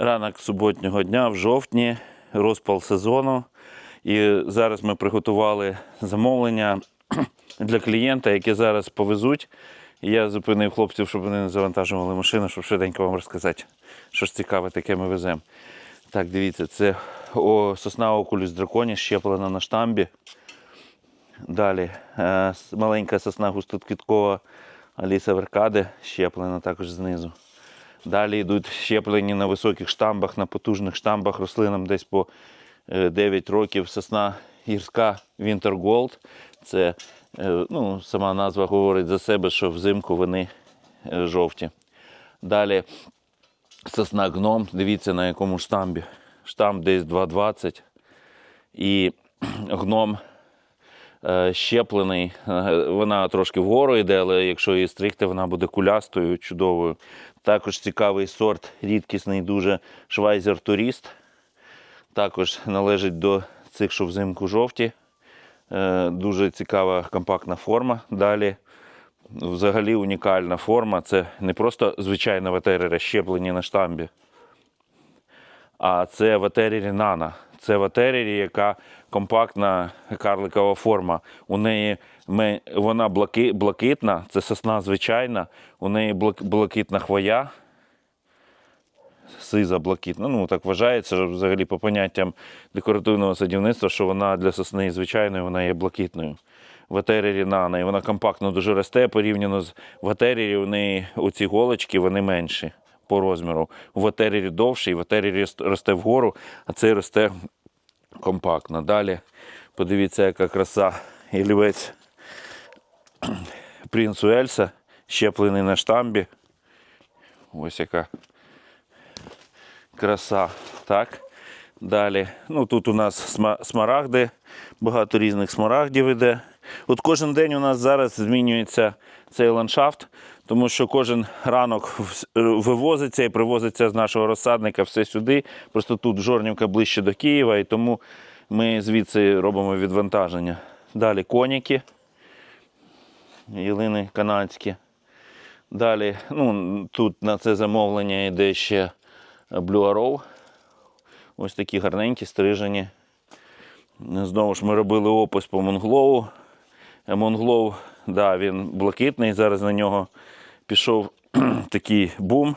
Ранок суботнього дня в жовтні, розпал сезону. І зараз ми приготували замовлення для клієнта, яке зараз повезуть. Я зупинив хлопців, щоб вони не завантажували машину, щоб швиденько вам розказати, що ж цікаве таке ми веземо. Так, дивіться, це о, сосна окулюс драконі, щеплена на штамбі. Далі е, маленька сосна густоквіткова Аліса Веркаде, щеплена також знизу. Далі йдуть щеплені на високих штамбах, на потужних штамбах рослинам десь по е, 9 років. Сосна гірська Winter Gold. Це е, ну, сама назва говорить за себе, що взимку вони е, жовті. Далі сосна гном, дивіться на якому штамбі. Штамп десь 2,20. І гном е, щеплений. Е, Вона трошки вгору йде, але якщо її стригти, вона буде кулястою, чудовою. Також цікавий сорт, рідкісний дуже швайзер турист. Також належить до цих, що взимку жовті. Е, Дуже цікава компактна форма. Далі взагалі унікальна форма. Це не просто звичайна ветерера щеплені на штамбі, а це ватерері Нана. Це ватерері, яка компактна карликова форма. У неї вона блаки, блакитна, це сосна звичайна, у неї блак- блакитна хвоя. Сиза блакитна. Ну, так вважається взагалі по поняттям декоративного садівництва, що вона для сосни звичайної вона є блакитною. Ватерері нана, і вона компактно дуже росте порівняно з ватерері, у неї оці голочки вони менші по розміру. У ватерері довший, ватерері росте вгору, а цей росте компактно. Далі подивіться, яка краса ялівець принцу Ельса, щеплений на штамбі. Ось яка краса. Так. Далі. Ну, тут у нас смарагди, багато різних смарагдів іде. От кожен день у нас зараз змінюється цей ландшафт, тому що кожен ранок е, вивозиться і привозиться з нашого розсадника все сюди. Просто тут Жорнівка ближче до Києва, і тому ми звідси робимо відвантаження. Далі коніки, ялини канадські. Далі, ну, тут на це замовлення йде ще Arrow. Ось такі гарненькі, стрижені. Знову ж ми робили опис по Монглоу. Е, Монглоу, да, він блакитний. Зараз на нього пішов такий бум.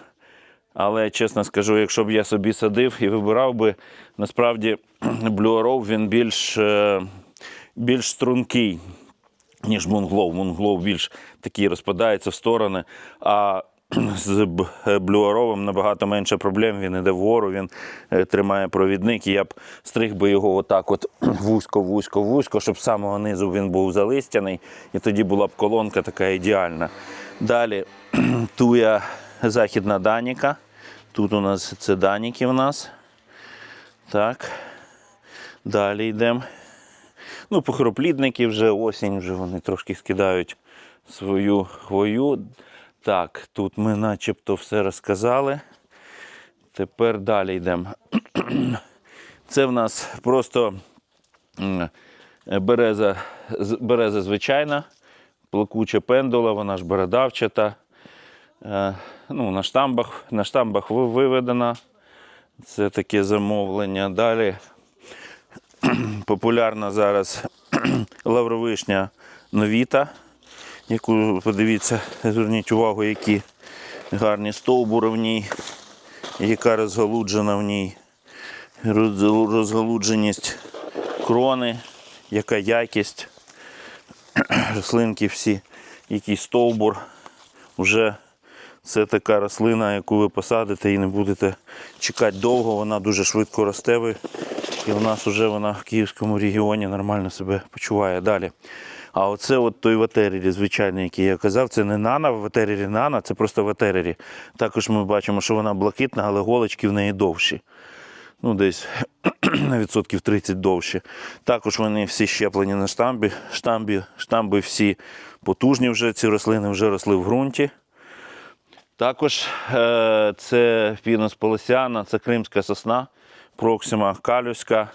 Але чесно скажу, якщо б я собі садив і вибирав би, насправді Blue Arrow він більш, е, більш стрункий, ніж Мунглоу. Мунглов більш такий розпадається в сторони. А з блюаровим набагато менше проблем. Він іде вгору, він е, тримає провідник. І я б стриг би його отак, от вузько, вузько, вузько, щоб з самого низу він був залистяний, і тоді була б колонка така ідеальна. Далі туя західна Даніка. Тут у нас це Даніки в нас. Так. Далі йдемо. Ну, похороплідники вже осінь, вже вони трошки скидають свою хвою. Так, тут ми начебто все розказали. Тепер далі йдемо. Це в нас просто береза, береза звичайна, плакуча пендула, вона ж бородавчата. Е, Ну, на штамбах, на штамбах виведена. Це таке замовлення. Далі популярна зараз лавровишня новіта, яку подивіться, зверніть увагу, які гарні стовбури в ній, яка розгалуджена в ній, роз- розгалудженість крони, яка якість, рослинки всі, який стовбур. Уже це така рослина, яку ви посадите і не будете чекати довго, вона дуже швидко росте. І у нас вже вона в Київському регіоні нормально себе почуває далі. А оце от той ватерері, звичайний, який я казав, це не нана, ватерері нана, це просто ватерері. Також ми бачимо, що вона блакитна, але голочки в неї довші. Ну, десь на відсотків 30 довші. Також вони всі щеплені на штамбі. Штамбі, штамби всі потужні вже, ці рослини вже росли в ґрунті. Також е, це пінос полосяна, це кримська сосна, проксима калюська,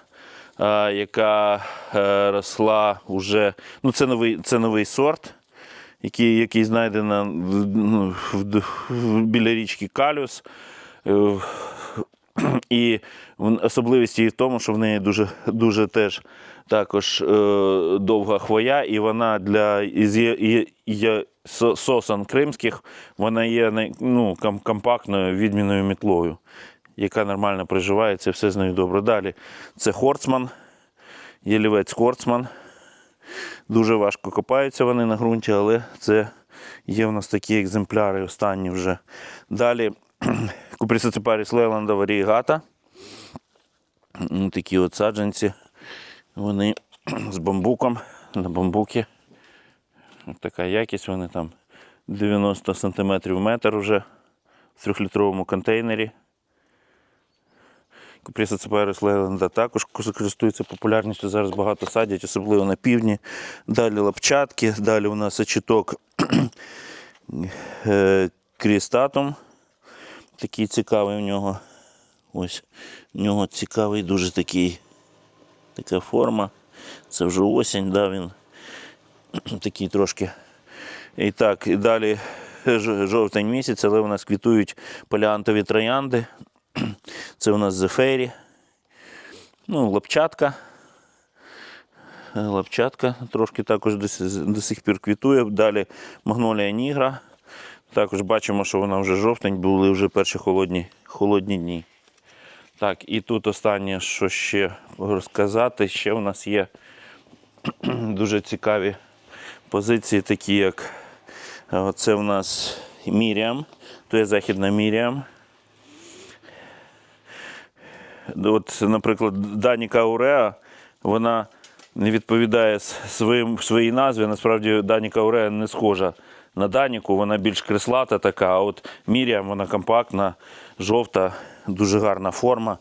яка е, росла вже. Ну, це новий, це новий сорт, який, який знайдено в- ну, в- в- біля річки Калюс. Е, І особливість її в тому, що в неї дуже, дуже теж також е, довга хвоя, і вона для із є, є сосан кримських, вона є ну, компактною відмінною мітлою, яка нормально приживається, все з нею добре. Далі це хорцман, ялівець хорцман. Дуже важко копаються вони на ґрунті, але це є в нас такі екземпляри, останні вже. Далі Купрісоципаріс Лейланда варієгата. Ну, Такі от саджанці. Вони з бамбуком на бамбукі. От така якість, вони там 90 см метр уже в трьохлітровому контейнері. Купріса Цепайрус Лейленда також користується популярністю. Зараз багато садять, особливо на півдні. Далі лапчатки, далі у нас очіток е, крістатум. Такий цікавий у нього. Ось у нього цікавий дуже такий, така форма. Це вже осінь, да, він такий трошки. І так, і далі жовтень місяць, але у нас квітують поліантові троянди. Це у нас зефері. Ну, лапчатка. Лапчатка трошки також до, до сих пір квітує. Далі магнолія нігра. Також бачимо, що вона вже жовтень, були вже перші холодні, холодні дні. Так, і тут останнє, що ще розказати, ще у нас є дуже цікаві позиції, такі як е, це у нас Міріам, то є Західна Міріам. От, наприклад, Даніка Ауреа, вона не відповідає своїм, своїй назві. Насправді Даніка Ауреа не схожа на Даніку, вона більш креслата така, а от Міріам, вона компактна, жовта, дуже гарна форма.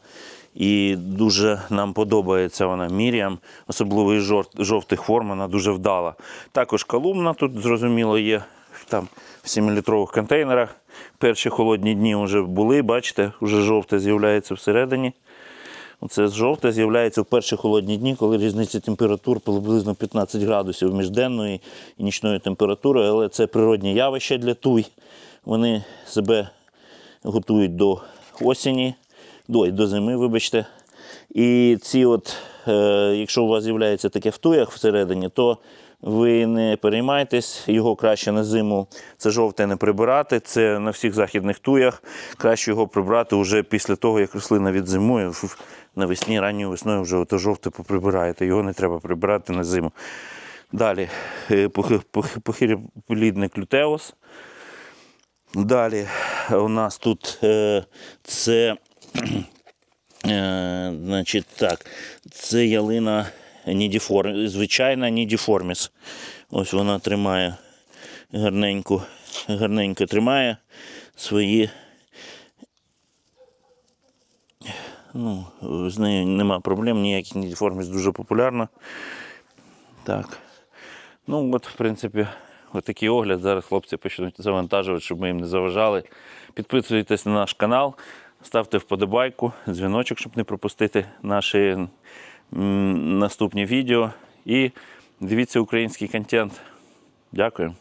І дуже нам подобається вона Міріам, особливо із жовтих форм, вона дуже вдала. Також колумна тут, зрозуміло, є там в 7-літрових контейнерах. Перші холодні дні вже були, бачите, вже жовте з'являється всередині. Оце жовте з'являється в перші холодні дні, коли різниця температур приблизно 15 градусів між денною і нічною температурою, але це природні явища для туй. Вони себе готують до осені, до, до зими, вибачте. І ці от, е, якщо у вас з'являється таке в туях всередині, то ви не переймайтесь, його краще на зиму це жовте не прибирати. Це на всіх західних туях. Краще його прибрати вже після того, як рослина відзимує. Навесні, ранньою весною вже ото жовте поприбираєте. Його не треба прибирати на зиму. Далі е, похи- похи- похиріплідник лютеус. Далі у нас тут е, це, е, значить, так, це ялина нідіформ, звичайна нідіформіс. Ось вона тримає гарненько, гарненько тримає свої. Ну, з нею нема проблем, ніяких нідіформіс дуже популярна. Так. Ну, от, в принципі, отакий огляд. Зараз хлопці почнуть завантажувати, щоб ми їм не заважали. Підписуйтесь на наш канал, ставте вподобайку, дзвіночок, щоб не пропустити наші наступні відео. І дивіться український контент. Дякую.